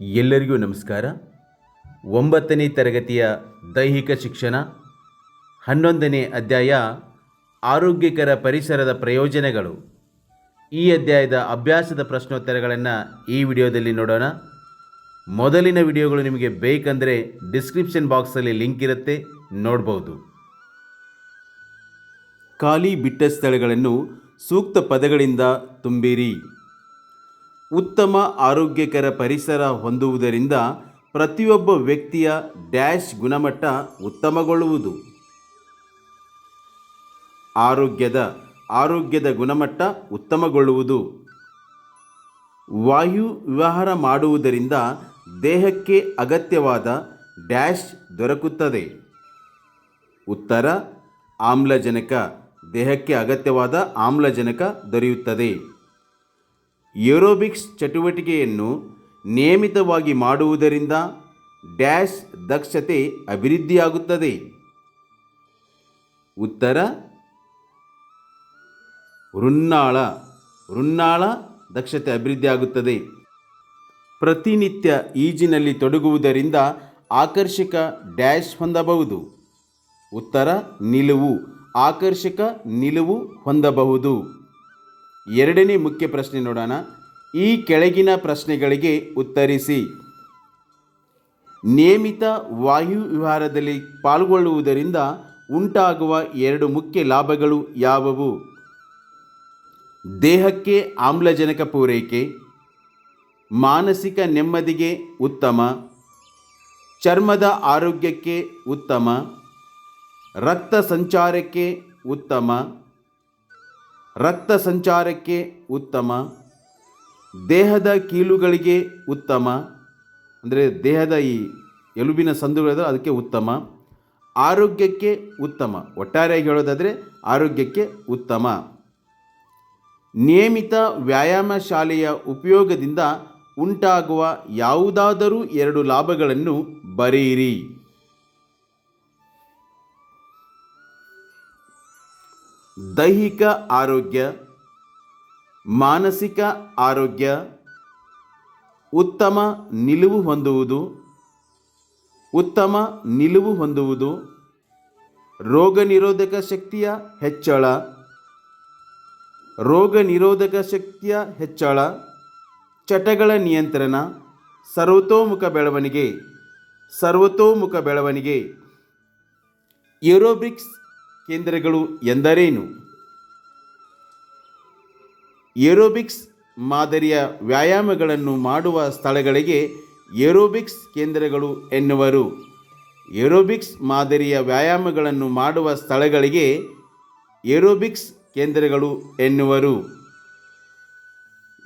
ಎಲ್ಲರಿಗೂ ನಮಸ್ಕಾರ. ಒಂಬತ್ತನೇ ತರಗತಿಯ ದೈಹಿಕ ಶಿಕ್ಷಣ, ಹನ್ನೊಂದನೇ ಅಧ್ಯಾಯ, ಆರೋಗ್ಯಕರ ಪರಿಸರದ ಪ್ರಯೋಜನಗಳು. ಈ ಅಧ್ಯಾಯದ ಅಭ್ಯಾಸದ ಪ್ರಶ್ನೋತ್ತರಗಳನ್ನು ಈ ವಿಡಿಯೋದಲ್ಲಿ ನೋಡೋಣ. ಮೊದಲಿನ ವಿಡಿಯೋಗಳು ನಿಮಗೆ ಬೇಕಂದರೆ ಡಿಸ್ಕ್ರಿಪ್ಷನ್ ಬಾಕ್ಸಲ್ಲಿ ಲಿಂಕ್ ಇರುತ್ತೆ, ನೋಡ್ಬೋದು. ಖಾಲಿ ಬಿಟ್ಟ ಸ್ಥಳಗಳನ್ನು ಸೂಕ್ತ ಪದಗಳಿಂದ ತುಂಬಿರಿ. ಉತ್ತಮ ಆರೋಗ್ಯಕರ ಪರಿಸರ ಹೊಂದುವುದರಿಂದ ಪ್ರತಿಯೊಬ್ಬ ವ್ಯಕ್ತಿಯ ಡ್ಯಾಶ್ ಗುಣಮಟ್ಟ ಉತ್ತಮಗೊಳ್ಳುವುದು. ಆರೋಗ್ಯದ ಆರೋಗ್ಯದ ಗುಣಮಟ್ಟ ಉತ್ತಮಗೊಳ್ಳುವುದು. ವಾಯು ವ್ಯವಹಾರ ಮಾಡುವುದರಿಂದ ದೇಹಕ್ಕೆ ಅಗತ್ಯವಾದ ಡ್ಯಾಶ್ ದೊರಕುತ್ತದೆ. ಉತ್ತರ, ಆಮ್ಲಜನಕ. ದೇಹಕ್ಕೆ ಅಗತ್ಯವಾದ ಆಮ್ಲಜನಕ ದೊರೆಯುತ್ತದೆ. ಏರೋಬಿಕ್ಸ್ ಚಟುವಟಿಕೆಯನ್ನು ನಿಯಮಿತವಾಗಿ ಮಾಡುವುದರಿಂದ ಡ್ಯಾಶ್ ದಕ್ಷತೆ ಅಭಿವೃದ್ಧಿಯಾಗುತ್ತದೆ. ಉತ್ತರ. ವೃನ್ನಾಳ ವೃನ್ನಾಳ ದಕ್ಷತೆ ಅಭಿವೃದ್ಧಿಯಾಗುತ್ತದೆ. ಪ್ರತಿನಿತ್ಯ ಈಜಿನಲ್ಲಿ ತೊಡಗುವುದರಿಂದ ಆಕರ್ಷಕ ಡ್ಯಾಶ್ ಹೊಂದಬಹುದು. ಉತ್ತರ. ನಿಲುವು. ಆಕರ್ಷಕ ನಿಲುವು ಹೊಂದಬಹುದು. ಎರಡನೇ ಮುಖ್ಯ ಪ್ರಶ್ನೆ ನೋಡೋಣ. ಈ ಕೆಳಗಿನ ಪ್ರಶ್ನೆಗಳಿಗೆ ಉತ್ತರಿಸಿ. ನಿಯಮಿತ ವಾಯು ವಿಹಾರದಲ್ಲಿ ಪಾಲ್ಗೊಳ್ಳುವುದರಿಂದ ಉಂಟಾಗುವ ಎರಡು ಮುಖ್ಯ ಲಾಭಗಳು ಯಾವುವು? ದೇಹಕ್ಕೆ ಆಮ್ಲಜನಕ ಪೂರೈಕೆ. ಮಾನಸಿಕ ನೆಮ್ಮದಿಗೆ ಉತ್ತಮ. ಚರ್ಮದ ಆರೋಗ್ಯಕ್ಕೆ ಉತ್ತಮ. ರಕ್ತ ಸಂಚಾರಕ್ಕೆ ಉತ್ತಮ. ರಕ್ತ ಸಂಚಾರಕ್ಕೆ ಉತ್ತಮ, ದೇಹದ ಕೀಲುಗಳಿಗೆ ಉತ್ತಮ, ಅಂದರೆ ದೇಹದ ಈ ಎಲುಬಿನ ಸಂದುಗಳಿದ್ರೆ ಅದಕ್ಕೆ ಉತ್ತಮ, ಆರೋಗ್ಯಕ್ಕೆ ಉತ್ತಮ. ಒಟ್ಟಾರೆಯಾಗಿ ಹೇಳೋದಾದರೆ ಆರೋಗ್ಯಕ್ಕೆ ಉತ್ತಮ. ನಿಯಮಿತ ವ್ಯಾಯಾಮ ಶಾಲೆಯ ಉಪಯೋಗದಿಂದ ಉಂಟಾಗುವ ಯಾವುದಾದರೂ ಎರಡು ಲಾಭಗಳನ್ನು ಬರೆಯಿರಿ. ದೈಹಿಕ ಆರೋಗ್ಯ, ಮಾನಸಿಕ ಆರೋಗ್ಯ, ಉತ್ತಮ ನಿಲುವು ಹೊಂದುವುದು, ಉತ್ತಮ ನಿಲುವು ಹೊಂದುವುದು, ರೋಗ ನಿರೋಧಕ ಶಕ್ತಿಯ ಹೆಚ್ಚಳ, ರೋಗ ನಿರೋಧಕ ಶಕ್ತಿಯ ಹೆಚ್ಚಳ, ಚಟಗಳ ನಿಯಂತ್ರಣ, ಸರ್ವತೋಮುಖ ಬೆಳವಣಿಗೆ ಸರ್ವತೋಮುಖ ಬೆಳವಣಿಗೆ. ಏರೋಬಿಕ್ಸ್ ಕೇಂದ್ರಗಳು ಎಂದರೇನು? ಏರೋಬಿಕ್ಸ್ ಮಾದರಿಯ ವ್ಯಾಯಾಮಗಳನ್ನು ಮಾಡುವ ಸ್ಥಳಗಳಿಗೆ ಏರೋಬಿಕ್ಸ್ ಕೇಂದ್ರಗಳು ಎನ್ನುವರು. ಏರೋಬಿಕ್ಸ್ ಮಾದರಿಯ ವ್ಯಾಯಾಮಗಳನ್ನು ಮಾಡುವ ಸ್ಥಳಗಳಿಗೆ ಏರೋಬಿಕ್ಸ್ ಕೇಂದ್ರಗಳು ಎನ್ನುವರು.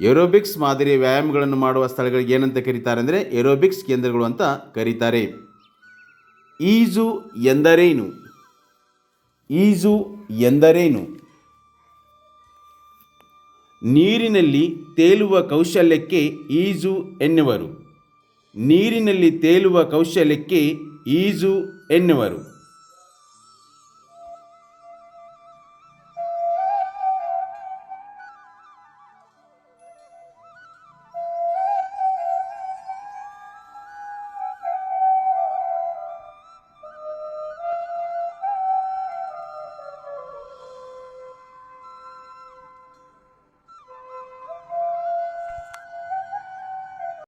ಏರೋಬಿಕ್ಸ್ ಮಾದರಿಯ ವ್ಯಾಯಾಮಗಳನ್ನು ಮಾಡುವ ಸ್ಥಳಗಳಿಗೆ ಏನಂತ ಕರೀತಾರೆ ಅಂದರೆ ಏರೋಬಿಕ್ಸ್ ಕೇಂದ್ರಗಳು ಅಂತ ಕರೀತಾರೆ. ಈಜು ಎಂದರೇನು? ಈಜು ಎಂದರೇನು? ನೀರಿನಲ್ಲಿ ತೇಲುವ ಕೌಶಲ್ಯಕ್ಕೆ ಈಜು ಎನ್ನುವರು. ನೀರಿನಲ್ಲಿ ತೇಲುವ ಕೌಶಲ್ಯಕ್ಕೆ ಈಜು ಎನ್ನುವರು.